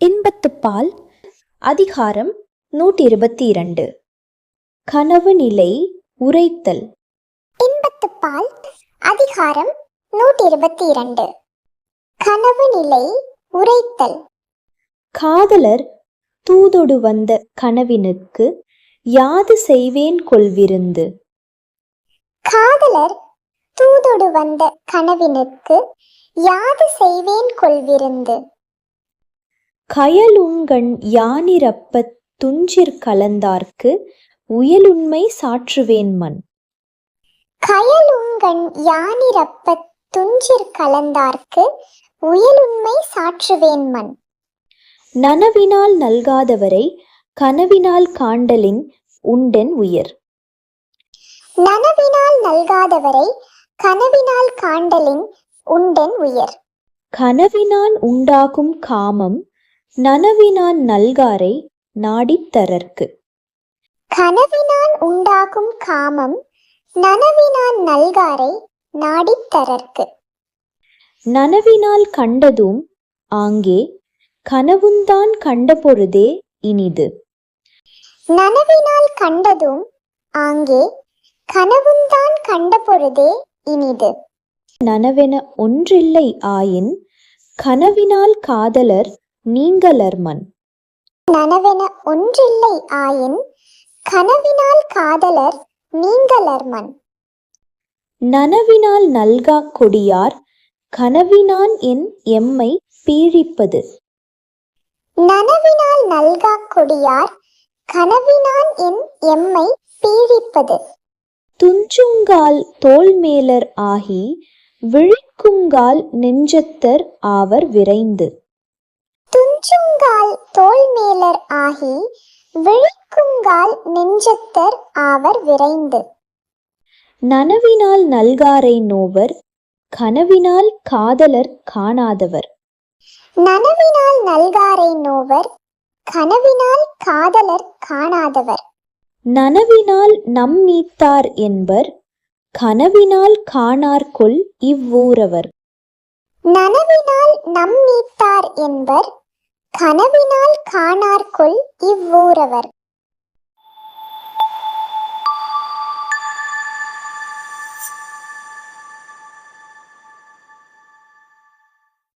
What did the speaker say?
இன்பத்துப்பால் அதிகாரம் நூற்றி இருபத்தி இரண்டு கனவு நிலை உரைத்தல். இன்பத்துப்பால் அதிகாரம் நூற்றி இருபத்தி இரண்டு கனவு நிலை உரைத்தல். காதலர் தூதொடு வந்த கனவினுக்கு யாது செய்வேன் கொள்விருந்து? காதலர் தூதொடு வந்த கனவினுக்கு யாது செய்வேன் கொள்விருந்து? கயலுங்கண் யானிரப்பத் துஞ்சிற் கலந்தார்க்கு உயலுண்மை சாற்றுவேன் மன். கயலுங்கண் யானிரப்பத் துஞ்சிற் கலந்தார்க்கு உயலுண்மை சாற்றுவேன் மன். நனவினால் நல்காதவரை கனவினால் காண்டலின் உண்டென் உயர். நனவினால் நல்காதவரை கனவினால் காண்டலின் உண்டன் உயர். கனவினால் உண்டாகும் காமம் நனவினான் நல்காரை நாடித்தரற்கு கனவினால் உண்டாகும் காமம் நனவினான் நல்காரை நாடித்தரற்கு நனவினால் கண்டதும் ஆங்கே கனவுந்தான் கண்டபொழுதே இனிது. நனவினால் கண்டதும் ஆங்கே கனவுந்தான் கண்டபொழுதே இனிது. நனவென ஒன்றில்லை ஆயின் கனவினால் காதலர் நீங்களர்மன் நனவென ஒன்றில்லை ஆயின் கனவினால் காதலர் நீங்களர்மன் நனவினால் நல்கா கொடியார் கனவினான் என் எம்மை பீழிப்பது. நனவினால் நல்கா கொடியார் கனவினான் என் எம்மை பீழிப்பது. துஞ்சுங்கால் தோள்மேலர் ஆகி விழிக்குங்கால் நெஞ்சத்தர் ஆவர் விரைந்து. துஞ்சுங்கால் தோள்மேலர் ஆகி விழிக்குங்கால் நெஞ்சத்தர் ஆவர் விரைந்து. நனவினால் நல்காரை நோவர் கனவினால் காதலர் காணாதவர். நனவினால் நல்காரை நோவர் கனவினால் காதலர் காணாதவர். நனவினால் நம் நீத்தார் என்பர் கனவினால் காணார்கொல் இவ்வூரவர். நனவினால் நம் நீத்தார் என்பர் கனவினால் காணார்கொல் இவ்வூரவர்.